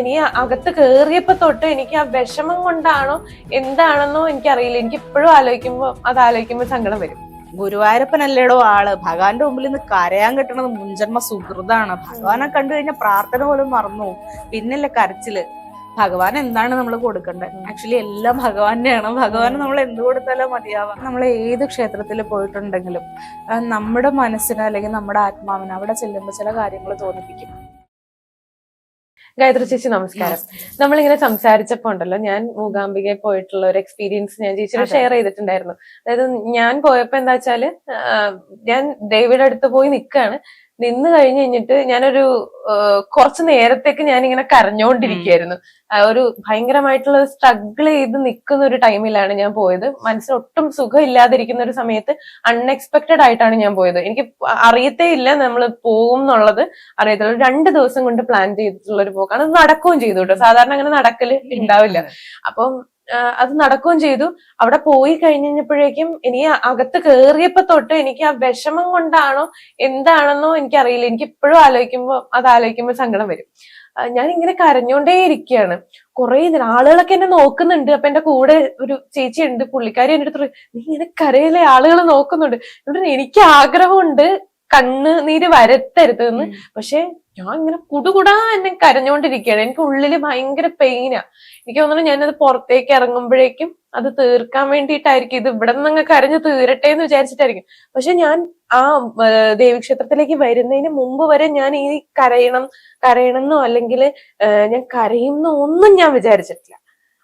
ഇനി അകത്ത് കയറിയപ്പോ തൊട്ട് എനിക്ക് ആ വിഷമം കൊണ്ടാണോ എന്താണെന്നോ എനിക്കറിയില്ല. എനിക്ക് ഇപ്പോഴും ആലോചിക്കുമ്പോ അത് ആലോചിക്കുമ്പോ സങ്കടം വരും. ഗുരുവായൂരപ്പനല്ലേടോ ആൾ? ഭഗവാന്റെ മുമ്പിൽ നിന്ന് കരയാൻ കിട്ടണത് മുൻജന്മ സുഹൃതാണ് ഭഗവാനെ കണ്ടു കഴിഞ്ഞ പ്രാർത്ഥന പോലും മറന്നു പിന്നല്ലേ കരച്ചിൽ. ഭഗവാൻ എന്താണ് നമ്മൾ കൊടുക്കേണ്ടത് ആക്ച്വലി എല്ലാം ഭഗവാന്റെയാണ് ഭഗവാന് നമ്മൾ എന്ത് കൊടുത്താലും മതിയാവാം. നമ്മൾ ഏത് ക്ഷേത്രത്തിൽ പോയിട്ടുണ്ടെങ്കിലും നമ്മുടെ മനസ്സിന് അല്ലെങ്കിൽ നമ്മുടെ ആത്മാവിന് അവിടെ ചെല്ലുമ്പോൾ ചില കാര്യങ്ങൾ തോന്നിപ്പിക്കും. ഗായത്രി ചേച്ചി നമസ്കാരം. നമ്മളിങ്ങനെ സംസാരിച്ചപ്പോ ഉണ്ടല്ലോ ഞാൻ മൂകാംബികയിൽ പോയിട്ടുള്ള ഒരു എക്സ്പീരിയൻസ് ഞാൻ ചേച്ചിയോട് ഷെയർ ചെയ്തിട്ടുണ്ടായിരുന്നു. അതായത് ഞാൻ പോയപ്പോ എന്താ വെച്ചാൽ ഞാൻ ദേവിയുടെ അടുത്ത് പോയി നിൽക്കാണ് നിന്ന് കഴിഞ്ഞ് കഴിഞ്ഞിട്ട് ഞാനൊരു കുറച്ച് നേരത്തേക്ക് ഞാൻ ഇങ്ങനെ കരഞ്ഞോണ്ടിരിക്കുകയായിരുന്നു ഒരു ഭയങ്കരമായിട്ടുള്ള സ്ട്രഗിൾ ചെയ്ത് നിൽക്കുന്ന ഒരു ടൈമിലാണ് ഞാൻ പോയത്. മനസ്സിന് ഒട്ടും സുഖമില്ലാതിരിക്കുന്ന ഒരു സമയത്ത് അൺഎക്സ്പെക്ടഡ് ആയിട്ടാണ് ഞാൻ പോയത്. എനിക്ക് അറിയത്തേ ഇല്ല നമ്മൾ പോകും എന്നുള്ളത് അറിയത്തില്ല. ഒരു രണ്ട് ദിവസം കൊണ്ട് പ്ലാൻ ചെയ്തിട്ടുള്ള ഒരു പോക്കാണ് നടക്കുകയും ചെയ്തു കേട്ടോ. സാധാരണ അങ്ങനെ നടക്കൽ ഉണ്ടാവില്ല. അപ്പം അത് നടക്കുകയും ചെയ്തു. അവിടെ പോയി കഴിഞ്ഞപ്പോഴേക്കും എനിക്ക് അകത്ത് കയറിയപ്പോ തൊട്ട് എനിക്ക് ആ വിഷമം കൊണ്ടാണോ എന്താണെന്നോ എനിക്കറിയില്ല. എനിക്ക് ഇപ്പോഴും ആലോചിക്കുമ്പോ അത് ആലോചിക്കുമ്പോൾ സങ്കടം വരും. ഞാൻ ഇങ്ങനെ കരഞ്ഞോണ്ടേ ഇരിക്കുകയാണ്. കുറെ നേരം ആളുകളൊക്കെ എന്നെ നോക്കുന്നുണ്ട്. അപ്പൊ എന്റെ കൂടെ ഒരു ചേച്ചി ഉണ്ട് പുള്ളിക്കാരി എന്റെ അടുത്ത് നീ ഇങ്ങനെ കരയിലെ ആളുകൾ നോക്കുന്നുണ്ട്. എനിക്ക് ആഗ്രഹമുണ്ട് കണ്ണ് നീര് വരത്തരുത് എന്ന്. പക്ഷെ ഞാൻ ഇങ്ങനെ കുടുകുടാ എന്നെ കരഞ്ഞോണ്ടിരിക്കുകയാണ്. എനിക്ക് ഉള്ളിൽ ഭയങ്കര പെയിനാ എനിക്ക് തോന്നുന്നു ഞാനത് പുറത്തേക്ക് ഇറങ്ങുമ്പോഴേക്കും അത് തീർക്കാൻ വേണ്ടിയിട്ടായിരിക്കും. ഇത് ഇവിടെ നിന്ന് കരഞ്ഞു തീരട്ടെ എന്ന് വിചാരിച്ചിട്ടായിരിക്കും. പക്ഷെ ഞാൻ ആ ദേവിക്ഷേത്രത്തിലേക്ക് വരുന്നതിന് മുമ്പ് വരെ ഞാൻ ഈ കരയണം കരയണമെന്നോ അല്ലെങ്കിൽ ഞാൻ കരയുന്നോ ഒന്നും ഞാൻ വിചാരിച്ചിട്ടില്ല.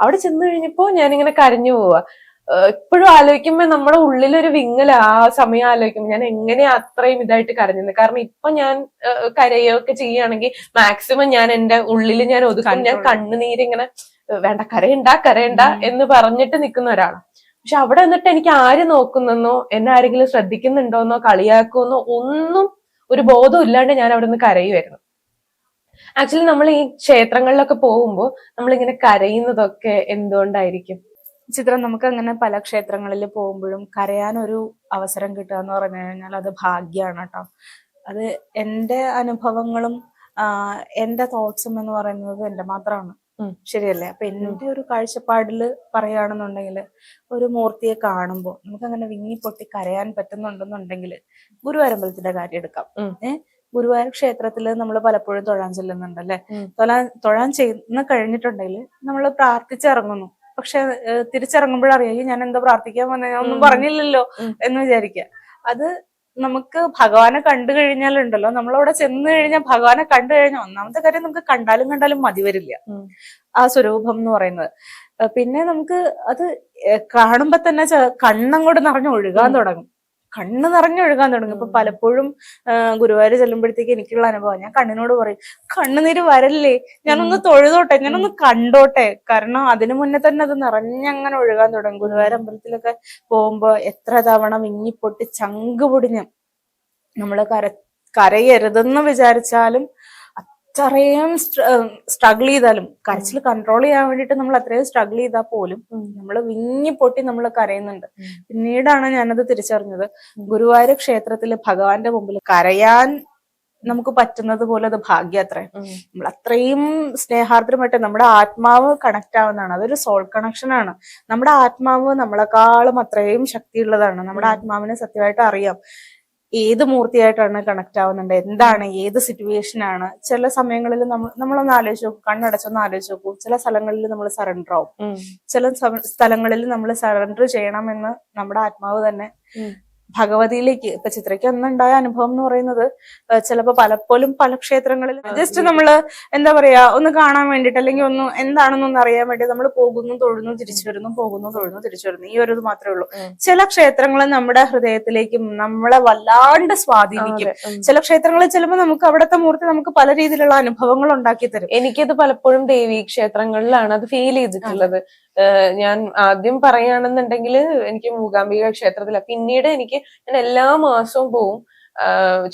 അവിടെ ചെന്ന് കഴിഞ്ഞപ്പോ ഞാനിങ്ങനെ കരഞ്ഞു പോവാ. ഇപ്പോഴും ആലോചിക്കുമ്പോ നമ്മുടെ ഉള്ളിലൊരു വിങ്ങൽ ആ സമയം ആലോചിക്കുമ്പോ ഞാൻ എങ്ങനെ അത്രയും ഇതായിട്ട് കരഞ്ഞത് കാരണം ഇപ്പൊ ഞാൻ കരയൊക്കെ ചെയ്യുകയാണെങ്കിൽ മാക്സിമം ഞാൻ എന്റെ ഉള്ളിൽ ഞാൻ ഒതുക്കും. ഞാൻ. കണ്ണുനീരിങ്ങനെ വേണ്ട കരയണ്ട കരയണ്ട എന്ന് പറഞ്ഞിട്ട് നിൽക്കുന്ന ഒരാളാണ് പക്ഷെ അവിടെ എന്നിട്ട് എനിക്ക് ആര് നോക്കുന്നെന്നോ എന്നെ ആരെങ്കിലും ശ്രദ്ധിക്കുന്നുണ്ടോന്നോ കളിയാക്കുമെന്നോ ഒന്നും ഒരു ബോധം ഇല്ലാണ്ട് ഞാൻ അവിടെ നിന്ന് കരയുമായിരുന്നു ആക്ച്വലി നമ്മൾ ഈ ക്ഷേത്രങ്ങളിലൊക്കെ പോകുമ്പോൾ നമ്മളിങ്ങനെ കരയുന്നതൊക്കെ എന്തുകൊണ്ടായിരിക്കും? ചിത്രം നമുക്ക് അങ്ങനെ പല ക്ഷേത്രങ്ങളിൽ പോകുമ്പോഴും കരയാൻ ഒരു അവസരം കിട്ടുക എന്ന് പറഞ്ഞു കഴിഞ്ഞാൽ അത് ഭാഗ്യമാണ് കേട്ടോ അത് എന്റെ അനുഭവങ്ങളും എന്റെ തോട്ട്സും എന്ന് പറയുന്നത് എന്റെ മാത്രമാണ് ശരിയല്ലേ? അപ്പൊ എന്റെ ഒരു കാഴ്ചപ്പാടിൽ പറയുകയാണെന്നുണ്ടെങ്കിൽ ഒരു മൂർത്തിയെ കാണുമ്പോൾ നമുക്ക് അങ്ങനെ വിങ്ങി പൊട്ടി കരയാൻ പറ്റുന്നുണ്ടെന്നുണ്ടെങ്കിൽ ഗുരുവായൂരമ്പലത്തിന്റെ കാര്യം എടുക്കാം. ഏഹ് ഗുരുവായൂർ ക്ഷേത്രത്തിൽ നമ്മൾ പലപ്പോഴും തൊഴാൻ ചെല്ലുന്നുണ്ടല്ലേ. തൊഴാൻ തൊഴാൻ ചെയ്യുന്ന കഴിഞ്ഞിട്ടുണ്ടെങ്കിൽ നമ്മൾ പ്രാർത്ഥിച്ചിറങ്ങുന്നു. പക്ഷെ തിരിച്ചിറങ്ങുമ്പോഴറിയാം ഞാൻ എന്താ പ്രാർത്ഥിക്കാൻ വന്നത് ഞാൻ ഒന്നും പറഞ്ഞില്ലല്ലോ എന്ന് വിചാരിക്കുക അത് നമുക്ക് ഭഗവാനെ കണ്ടു കഴിഞ്ഞാലുണ്ടല്ലോ. നമ്മളവിടെ ചെന്ന് കഴിഞ്ഞാൽ ഭഗവാനെ കണ്ടു കഴിഞ്ഞാൽ ഒന്നാമത്തെ കാര്യം നമുക്ക് കണ്ടാലും കണ്ടാലും മതി വരില്ല. ആ സ്വരൂപം എന്ന് പറയുന്നത്. പിന്നെ നമുക്ക് അത് കാണുമ്പോ തന്നെ കണ്ണങ്ങോട് കണ്ണങ്ങോട്ട് നിറഞ്ഞു ഒഴുകാൻ തുടങ്ങും. കണ്ണ് നിറഞ്ഞൊഴുകാൻ തുടങ്ങും. ഇപ്പൊ. പലപ്പോഴും ഗുരുവായൂർ ചെല്ലുമ്പോഴത്തേക്ക് എനിക്കുള്ള അനുഭവം. ഞാൻ കണ്ണിനോട് പറയും കണ്ണുനീര് വരല്ലേ? ഞാനൊന്ന് തൊഴുതോട്ടെ ഞാനൊന്ന് കണ്ടോട്ടെ. കാരണം അതിനു മുന്നേ തന്നെ അത് നിറഞ്ഞങ്ങനെ ഒഴുകാൻ തുടങ്ങും. ഗുരുവായൂർ അമ്പലത്തിലൊക്കെ പോകുമ്പോ എത്ര തവണ വിങ്ങിപ്പൊട്ടി ചങ്ക് പൊടിഞ്ഞ് നമ്മൾ കര കരയരുതെന്ന് വിചാരിച്ചാലും അത്രയും സ്ട്രഗിൾ ചെയ്താലും കരച്ചിൽ കൺട്രോൾ ചെയ്യാൻ വേണ്ടിയിട്ട് നമ്മൾ അത്രയും സ്ട്രഗിൾ ചെയ്താൽ പോലും നമ്മൾ വിങ്ങി പൊട്ടി നമ്മൾ കരയുന്നുണ്ട്. പിന്നീടാണ് ഞാനത് തിരിച്ചറിഞ്ഞത്. ഗുരുവായൂർ ക്ഷേത്രത്തിൽ ഭഗവാന്റെ മുമ്പിൽ കരയാൻ നമുക്ക് പറ്റുന്നത് പോലെ അത് ഭാഗ്യാത്രേ അത്ര. നമ്മൾ അത്രയും സ്നേഹാർദ്രമായിട്ട് നമ്മുടെ ആത്മാവ് കണക്ട് ആവുന്നതാണ്. അതൊരു സോൾ കണക്ഷൻ ആണ്. നമ്മുടെ ആത്മാവ് നമ്മളെക്കാളും അത്രയും ശക്തിയുള്ളതാണ്. നമ്മുടെ ആത്മാവിനെ സത്യമായിട്ട് അറിയാം. ഏത് മൂർത്തിയായിട്ടാണ് കണക്ട് ആവുന്നുണ്ട് എന്താണ് ഏത് സിറ്റുവേഷൻ ആണ്? ചില സമയങ്ങളിൽ നമ്മൾ നമ്മളൊന്ന് ആലോചിച്ച് നോക്കും. കണ്ണടച്ചൊന്ന് ആലോചിച്ച് നോക്കൂ. ചില സ്ഥലങ്ങളിൽ നമ്മൾ സറണ്ടർ ആവും. ചില സ്ഥലങ്ങളിൽ നമ്മൾ സറണ്ടർ ചെയ്യണമെന്ന് നമ്മുടെ ആത്മാവ് തന്നെ. ഭഗവതിയിലേക്ക് ഇപ്പൊ ചിത്രയ്ക്ക് അന്നുണ്ടായ അനുഭവം എന്ന് പറയുന്നത് ചിലപ്പോൾ ചിലപ്പോ പലപ്പോഴും പല ക്ഷേത്രങ്ങളിൽ ജസ്റ്റ് ഉം. നമ്മൾ എന്താ പറയാ ഒന്ന് കാണാൻ വേണ്ടിട്ട് അല്ലെങ്കിൽ ഒന്ന് എന്താണെന്നൊന്ന് അറിയാൻ വേണ്ടി നമ്മൾ പോകുന്നു തൊഴുന്നു തിരിച്ചു വരുന്നു പോകുന്നു തൊഴുന്നു തിരിച്ചു വരുന്നു. ഈ ഒരു മാത്രമേ ഉള്ളൂ. ചില ക്ഷേത്രങ്ങൾ നമ്മുടെ ഹൃദയത്തിലേക്കും നമ്മളെ വല്ലാണ്ട് സ്വാധീനിക്കും. ചില ക്ഷേത്രങ്ങളിൽ ചിലപ്പോൾ നമുക്ക് അവിടുത്തെ മൂർത്തി നമുക്ക് പല രീതിയിലുള്ള അനുഭവങ്ങൾ ഉണ്ടാക്കി തരും. എനിക്കത് പലപ്പോഴും ദേവീ ക്ഷേത്രങ്ങളിലാണ് അത് ഫീൽ ചെയ്തിട്ടുള്ളത്. ഞാൻ ആദ്യം പറയുകയാണെന്നുണ്ടെങ്കിൽ എനിക്ക് മൂകാംബിക ക്ഷേത്രത്തില. പിന്നീട് എനിക്ക് ഞാൻ എല്ലാ മാസവും പോവും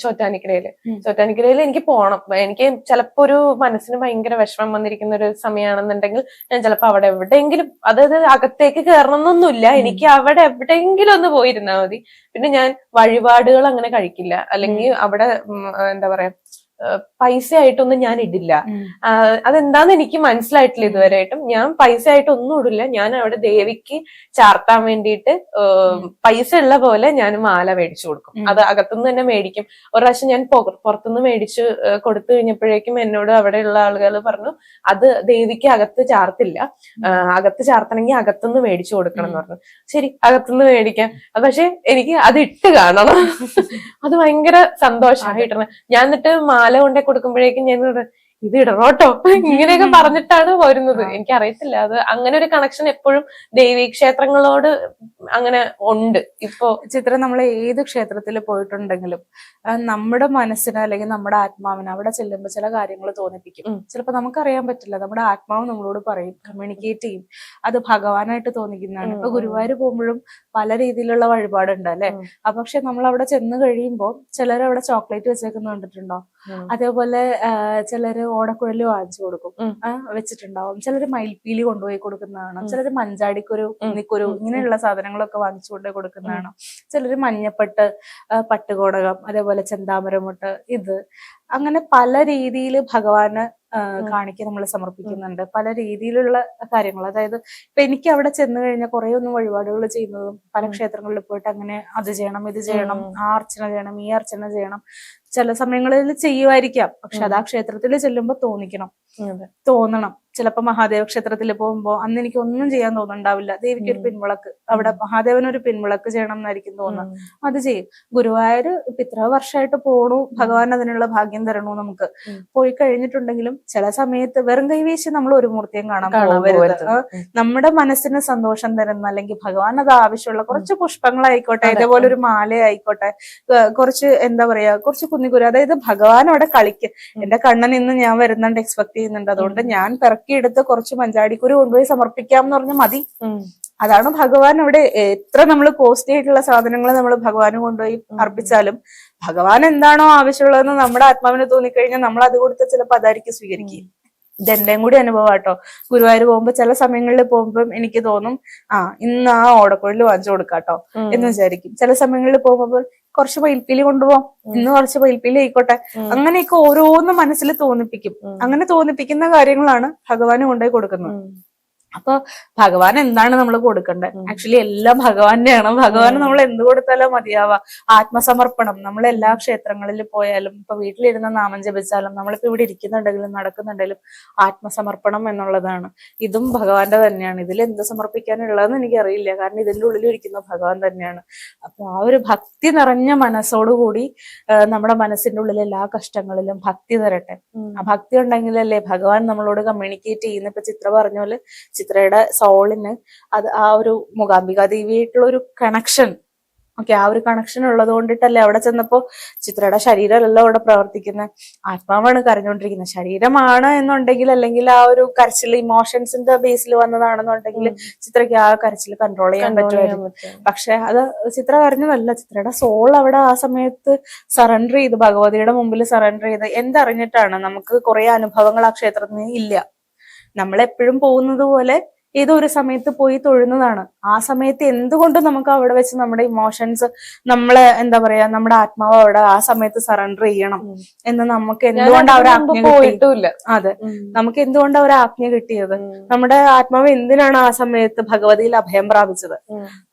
ചോറ്റാനിക്കരയിൽ. ചോറ്റാനിക്കരയിൽ എനിക്ക് പോണം. എനിക്ക് ചിലപ്പോ ഒരു മനസ്സിന് ഭയങ്കര വിഷമം വന്നിരിക്കുന്ന ഒരു സമയമാണെന്നുണ്ടെങ്കിൽ ഞാൻ ചിലപ്പോ അവിടെ എവിടെയെങ്കിലും അതായത് അകത്തേക്ക് കയറണം എന്നൊന്നുമില്ല എനിക്ക് അവിടെ എവിടെയെങ്കിലും ഒന്ന് പോയിരുന്നാ മതി. പിന്നെ ഞാൻ വഴിപാടുകൾ അങ്ങനെ കഴിക്കില്ല. അല്ലെങ്കിൽ അവിടെ എന്താ പറയാ പൈസ ആയിട്ടൊന്നും ഞാൻ ഇടില്ല. അതെന്താന്ന് എനിക്ക് മനസ്സിലായിട്ടില്ല ഇതുവരെയായിട്ടും. ഞാൻ പൈസ ആയിട്ടൊന്നും ഇടില്ല. ഞാൻ അവിടെ ദേവിക്ക് ചാർത്താൻ വേണ്ടിയിട്ട് പൈസ ഉള്ള പോലെ ഞാൻ മാല മേടിച്ചു കൊടുക്കും. അത് അകത്തുനിന്ന് തന്നെ മേടിക്കും. ഒരു പ്രാവശ്യം ഞാൻ പുറത്തുനിന്ന് മേടിച്ച് കൊടുത്തു കഴിഞ്ഞപ്പോഴേക്കും എന്നോട് അവിടെ ഉള്ള ആളുകൾ പറഞ്ഞു അത് ദേവിക്ക് അകത്ത് ചാർത്തില്ല. അകത്ത് ചാർത്തണമെങ്കിൽ അകത്തുനിന്ന് മേടിച്ചു കൊടുക്കണം എന്ന് പറഞ്ഞു. ശരി അകത്തുനിന്ന് മേടിക്കാം. പക്ഷെ എനിക്ക് അത് ഇട്ട് കാണണം. അത് ഭയങ്കര സന്തോഷമായിട്ടാണ് ഞാൻ എന്നിട്ട് മാല കൊണ്ടേ കൊടുക്കുമ്പോഴേക്കും ഞാൻ ഇത് ഇടണോട്ടോ? ഇങ്ങനെയൊക്കെ പറഞ്ഞിട്ടാണ് വരുന്നത്. എനിക്ക് അറിയത്തില്ല അത് അങ്ങനെ ഒരു കണക്ഷൻ എപ്പോഴും ദേവീ ക്ഷേത്രങ്ങളോട് അങ്ങനെ ഉണ്ട്. ഇപ്പോ ചിത്രം നമ്മൾ ഏത് ക്ഷേത്രത്തിൽ പോയിട്ടുണ്ടെങ്കിലും നമ്മുടെ മനസ്സിന് അല്ലെങ്കിൽ നമ്മുടെ ആത്മാവിന് അവിടെ ചെല്ലുമ്പോൾ ചില കാര്യങ്ങൾ തോന്നിപ്പിക്കും. ചിലപ്പോൾ നമുക്കറിയാൻ പറ്റില്ല. നമ്മുടെ ആത്മാവ് നമ്മളോട് പറയും കമ്മ്യൂണിക്കേറ്റ് ചെയ്യും. അത് ഭഗവാനായിട്ട് തോന്നിക്കുന്നതാണ്. ഇപ്പൊ. ഗുരുവായൂർ പോകുമ്പോഴും പല രീതിയിലുള്ള വഴിപാടുണ്ട് അല്ലെ? പക്ഷെ നമ്മൾ അവിടെ ചെന്ന് കഴിയുമ്പോൾ ചിലർ അവിടെ ചോക്ലേറ്റ് വെച്ചേക്കുന്ന കണ്ടിട്ടുണ്ടോ അതേപോലെ ചിലര് ഓടക്കുഴൽ വാങ്ങിച്ചു കൊടുക്കും. വെച്ചിട്ടുണ്ടാവും. ചിലര് മയിൽപ്പീലി കൊണ്ടുപോയി കൊടുക്കുന്നതാണ്. ഉം. ചിലര് മഞ്ചാടിക്കൊരു ഉന്നിക്കൊരു. ഇങ്ങനെയുള്ള സാധനങ്ങളൊക്കെ വാങ്ങിച്ചു കൊണ്ടുപോയി കൊടുക്കുന്നതാണ്. ചിലര് മഞ്ഞപ്പെട്ട് പട്ടുകോടകം അതേപോലെ ചെന്താമരമുട്ട് ഇത്. അങ്ങനെ പല രീതിയിൽ ഭഗവാന് കാണിക്ക് നമ്മൾ സമർപ്പിക്കുന്നുണ്ട്. പല രീതിയിലുള്ള കാര്യങ്ങൾ. അതായത് ഇപ്പൊ എനിക്ക് അവിടെ ചെന്ന് കഴിഞ്ഞാൽ കുറെ ഒന്നും വഴിപാടുകൾ ചെയ്യുന്നതും പല ക്ഷേത്രങ്ങളിൽ പോയിട്ട് അങ്ങനെ അത് ചെയ്യണം ഇത് ചെയ്യണം. ആ അർച്ചന ചെയ്യണം ഈ അർച്ചന ചെയ്യണം. ചില സമയങ്ങളിൽ ചെയ്യുമായിരിക്കാം പക്ഷെ അത് ആ ക്ഷേത്രത്തിൽ ചെല്ലുമ്പോൾ തോന്നിക്കണം. തോന്നണം. ചിലപ്പോ മഹാദേവ ക്ഷേത്രത്തിൽ പോകുമ്പോ അന്ന് എനിക്ക് ഒന്നും ചെയ്യാൻ തോന്നുന്നുണ്ടാവില്ല. ദേവിക്ക് ഒരു പിൻമുളക്ക് പിൻവിളക്ക്. അവിടെ മഹാദേവനൊരു പിൻവിളക്ക് ചെയ്യണം എന്നായിരിക്കും തോന്നുന്നത് അത് ചെയ്യും. ഗുരുവായൂർ ഇപ്പൊ ഇത്ര വർഷമായിട്ട് പോണു ഭഗവാൻ അതിനുള്ള ഭാഗ്യം തരണു നമുക്ക്. പോയി കഴിഞ്ഞിട്ടുണ്ടെങ്കിലും ചില സമയത്ത് വെറും കൈവീശി നമ്മൾ ഒരു മൂർത്തിയും കാണാൻ പോകരുത്. നമ്മുടെ മനസ്സിന് സന്തോഷം തരുന്ന അല്ലെങ്കിൽ ഭഗവാൻ അത് ആവശ്യമുള്ള കുറച്ച് പുഷ്പങ്ങളായിക്കോട്ടെ. ഇതേപോലെ ഒരു മാല ആയിക്കോട്ടെ കുറച്ച് എന്താ പറയാ കുറച്ച് കുന്നിക്കുരു അതായത് ഭഗവാൻ അവിടെ കളിക്ക്. എന്റെ കണ്ണൻ ഇന്ന് ഞാൻ വരുന്നുണ്ട് എക്സ്പെക്ട് ചെയ്യുന്നുണ്ട്. അതുകൊണ്ട് ഞാൻ പിറക്കിയെടുത്ത് കുറച്ച് മഞ്ചാടിക്കുരു കൊണ്ടുപോയി സമർപ്പിക്കാം എന്ന് പറഞ്ഞാൽ മതി അതാണ് ഭഗവാൻ അവിടെ എത്ര നമ്മൾ കോസ്റ്റ്ലി ആയിട്ടുള്ള സാധനങ്ങൾ നമ്മൾ ഭഗവാന് കൊണ്ടുപോയി അർപ്പിച്ചാലും ഭഗവാൻ എന്താണോ ആവശ്യമുള്ളതെന്ന് നമ്മുടെ ആത്മാവിന് തോന്നിക്കഴിഞ്ഞാൽ നമ്മൾ അത് കൊടുത്ത് ചിലപ്പോൾ അതായിരിക്കും സ്വീകരിക്കുകയും ഇതെന്റെയും കൂടി അനുഭവം കേട്ടോ ഗുരുവായൂർ പോകുമ്പോ ചില സമയങ്ങളിൽ പോകുമ്പോൾ എനിക്ക് തോന്നും ആ ഇന്ന് ആ ഓടക്കുഴലിൽ വാങ്ങിച്ചു കൊടുക്കാട്ടോ. എന്ന് വിചാരിക്കും. ചില സമയങ്ങളിൽ പോകുമ്പോൾ കുറച്ച് പൈൽപ്പീലി കൊണ്ടുപോകാം ഇന്ന് കുറച്ച് പൈൽപ്പീലി ആയിക്കോട്ടെ. അങ്ങനെയൊക്കെ ഓരോന്നും മനസ്സിൽ തോന്നിപ്പിക്കും. അങ്ങനെ തോന്നിപ്പിക്കുന്ന കാര്യങ്ങളാണ് ഭഗവാന് കൊണ്ടുപോയി കൊടുക്കുന്നത്. അപ്പൊ ഭഗവാൻ എന്താണ് നമ്മൾ കൊടുക്കേണ്ടത് ആക്ച്വലി എല്ലാം ഭഗവാന്റെയാണ് ഭഗവാന് നമ്മൾ എന്ത് കൊടുത്താലോ മതിയാവാ. ആത്മസമർപ്പണം. നമ്മൾ എല്ലാ ക്ഷേത്രങ്ങളിൽ പോയാലും ഇപ്പൊ വീട്ടിലിരുന്ന് നാമം ജപിച്ചാലും നമ്മളിപ്പോ ഇവിടെ ഇരിക്കുന്നുണ്ടെങ്കിലും നടക്കുന്നുണ്ടെങ്കിലും ആത്മസമർപ്പണം എന്നുള്ളതാണ്. ഇതും ഭഗവാന്റെ തന്നെയാണ്. ഇതിൽ എന്ത് സമർപ്പിക്കാനുള്ളതെന്ന് എനിക്കറിയില്ല. കാരണം ഇതിന്റെ ഉള്ളിൽ ഇരിക്കുന്ന ഭഗവാൻ തന്നെയാണ്. അപ്പൊ ആ ഒരു ഭക്തി നിറഞ്ഞ മനസ്സോടുകൂടി നമ്മുടെ മനസ്സിന്റെ ഉള്ളിൽ എല്ലാ കഷ്ടങ്ങളിലും ഭക്തി തരട്ടെ ആ ഭക്തി ഉണ്ടെങ്കിലല്ലേ ഭഗവാൻ നമ്മളോട് കമ്മ്യൂണിക്കേറ്റ് ചെയ്യുന്ന. ഇപ്പൊ ചിത്ര പറഞ്ഞ പോലെ ചിത്രയുടെ സോളിന് അത് ആ ഒരു മൂകാംബിക ദേവിയായിട്ടുള്ള ഒരു കണക്ഷൻ ഓക്കെ ആ ഒരു കണക്ഷൻ ഉള്ളത് കൊണ്ടിട്ടല്ലേ അവിടെ ചെന്നപ്പോ ചിത്രയുടെ ശരീരമല്ല അവിടെ പ്രവർത്തിക്കുന്നത് ആത്മാവാണ് കരഞ്ഞുകൊണ്ടിരിക്കുന്നത് ശരീരമാണ് എന്നുണ്ടെങ്കിൽ അല്ലെങ്കിൽ ആ ഒരു കരച്ചിൽ ഇമോഷൻസിന്റെ ബേസിൽ വന്നതാണെന്നുണ്ടെങ്കിൽ ചിത്രയ്ക്ക് ആ കരച്ചിൽ കൺട്രോൾ ചെയ്യാൻ പറ്റുമായിരുന്നു പറ്റും. പക്ഷെ അത് ചിത്ര കരഞ്ഞതല്ല. ചിത്രയുടെ സോൾ അവിടെ ആ സമയത്ത് സറണ്ടർ ചെയ്ത് ഭഗവതിയുടെ മുമ്പിൽ സറണ്ടർ ചെയ്ത് എന്തറിഞ്ഞിട്ടാണ് നമുക്ക് കുറെ അനുഭവങ്ങൾ ആ ക്ഷേത്രത്തിന് ഇല്ല. നമ്മൾ എപ്പോഴും പോകുന്നത് പോലെ ഏതോ ഒരു സമയത്ത് പോയി തൊഴുന്നതാണ്. ആ സമയത്ത് എന്തുകൊണ്ട് നമുക്ക് അവിടെ വെച്ച് നമ്മുടെ ഇമോഷൻസ് നമ്മളെ എന്താ പറയാ നമ്മുടെ ആത്മാവ് അവിടെ ആ സമയത്ത് സറണ്ടർ ചെയ്യണം. എന്ന് നമുക്ക് എന്തുകൊണ്ട് അവർ ആജ്ഞ പോയിട്ടില്ല. അതെ. നമുക്ക് എന്തുകൊണ്ട് അവർ ആജ്ഞ കിട്ടിയത്? നമ്മുടെ ആത്മാവ് എന്തിനാണ് ആ സമയത്ത് ഭഗവതിയിൽ അഭയം പ്രാപിച്ചത്?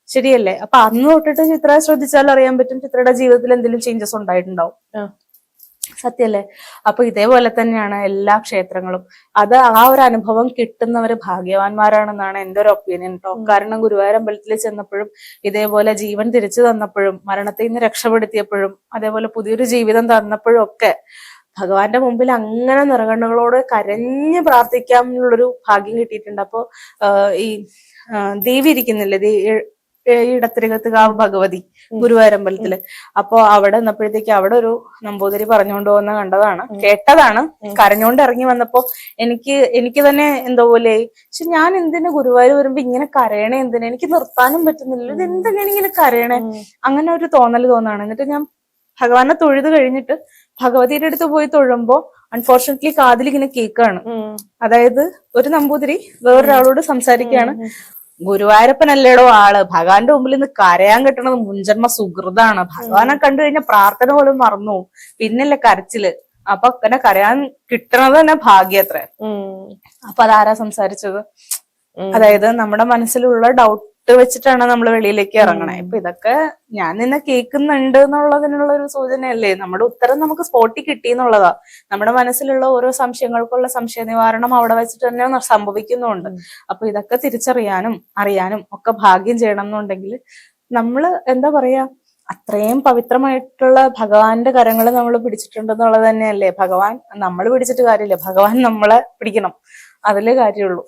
ശരിയല്ലേ? അപ്പൊ അന്ന് തൊട്ടിട്ട് ചിത്ര ശ്രദ്ധിച്ചാൽ അറിയാൻ പറ്റും ചിത്രയുടെ ജീവിതത്തിൽ എന്തെങ്കിലും ചേഞ്ചസ് ഉണ്ടായിട്ടുണ്ടാവും. സത്യല്ലേ? അപ്പൊ ഇതേപോലെ തന്നെയാണ് എല്ലാ ക്ഷേത്രങ്ങളും. അത് ആ ഒരു അനുഭവം കിട്ടുന്നവര് ഭാഗ്യവാന്മാരാണെന്നാണ് എന്റെ ഒരു ഒപ്പീനിയൻ കേട്ടോ കാരണം ഗുരുവായൂർ അമ്പലത്തിൽ ചെന്നപ്പോഴും ഇതേപോലെ ജീവൻ തിരിച്ചു തന്നപ്പോഴും മരണത്തിൽ നിന്ന് രക്ഷപ്പെടുത്തിയപ്പോഴും അതേപോലെ പുതിയൊരു ജീവിതം തന്നപ്പോഴും ഒക്കെ ഭഗവാന്റെ മുമ്പിൽ അങ്ങനെ നിറകണ്ണുകളോട് കരഞ്ഞ് പ്രാർത്ഥിക്കാനുള്ളൊരു ഭാഗ്യം കിട്ടിയിട്ടുണ്ട്. അപ്പോ ഈ ദേവി ഇരിക്കുന്നില്ലേ? ദേ- ഏ- ഏ- കാവ് ഭഗവതി ഗുരുവാരമ്പലത്തിൽ ഗുരുവായൂരമ്പലത്തിൽ. അപ്പോ അവിടെ നിന്നപ്പോഴത്തേക്ക് അവിടെ ഒരു നമ്പൂതിരി പറഞ്ഞുകൊണ്ട് പോകുന്ന കണ്ടതാണ്. കേട്ടതാണ്. കരഞ്ഞോണ്ട് ഇറങ്ങി വന്നപ്പോ എനിക്ക് എനിക്ക് തന്നെ എന്തോ പോലെ പക്ഷെ ഞാൻ എന്തിനു ഗുരുവായൂർ വരുമ്പോ ഇങ്ങനെ കരയണേ എന്തിനാ? എനിക്ക് നിർത്താനും പറ്റുന്നില്ല ഇത് എന്തിനാ ഇങ്ങനെ കരയണേ? അങ്ങനെ ഒരു തോന്നൽ തോന്നാണ്. എന്നിട്ട് ഞാൻ ഭഗവാനെ തൊഴുത് കഴിഞ്ഞിട്ട് ഭഗവതിയുടെ അടുത്ത് പോയി തൊഴുമ്പോ അൺഫോർച്ചുനേറ്റ്ലി കാതിൽ ഇങ്ങനെ കേക്കാണ് അതായത് ഒരു നമ്പൂതിരി വേറൊരാളോട് സംസാരിക്കുകയാണ്. ഗുരുവായൂരപ്പനല്ലേടോ ആൾ. ഭഗവാന്റെ മുമ്പിൽ നിന്ന് കരയാൻ കിട്ടണത് മുൻജന്മ സുഹൃതാണ് ഭഗവാനെ കണ്ടു കഴിഞ്ഞാൽ പ്രാർത്ഥന പോലും മറന്നു. പിന്നല്ലേ കരച്ചിൽ. അപ്പൊ അങ്ങനെ കരയാൻ കിട്ടണത് തന്നെ ഭാഗ്യത്രേ അപ്പൊ അതാരാ സംസാരിച്ചത്? അതായത് നമ്മുടെ മനസ്സിലുള്ള ഡൗട്ട് വെച്ചിട്ടാണ് നമ്മൾ വെളിയിലേക്ക് ഇറങ്ങണേ. ഇപ്പൊ ഇതൊക്കെ ഞാൻ നിന്നെ കേൾക്കുന്നുണ്ട് എന്നുള്ളതിനുള്ള ഒരു സൂചനയല്ലേ? നമ്മുടെ ഉത്തരം നമുക്ക് സ്പോട്ടിൽ കിട്ടി എന്നുള്ളതാ. നമ്മുടെ മനസ്സിലുള്ള ഓരോ സംശയങ്ങൾക്കുള്ള സംശയ നിവാരണം അവിടെ വെച്ചിട്ട് തന്നെ സംഭവിക്കുന്നുണ്ട്. അപ്പൊ ഇതൊക്കെ തിരിച്ചറിയാനും അറിയാനും ഒക്കെ ഭാഗ്യം ചെയ്യണം എന്നുണ്ടെങ്കിൽ നമ്മൾ എന്താ പറയാ അത്രയും പവിത്രമായിട്ടുള്ള ഭഗവാന്റെ കരങ്ങൾ നമ്മൾ പിടിച്ചിട്ടുണ്ടെന്നുള്ളത് തന്നെയല്ലേ? ഭഗവാൻ നമ്മൾ പിടിച്ചിട്ട് കാര്യമില്ല. ഭഗവാൻ നമ്മളെ പിടിക്കണം. അതിലേ കാര്യമുള്ളൂ.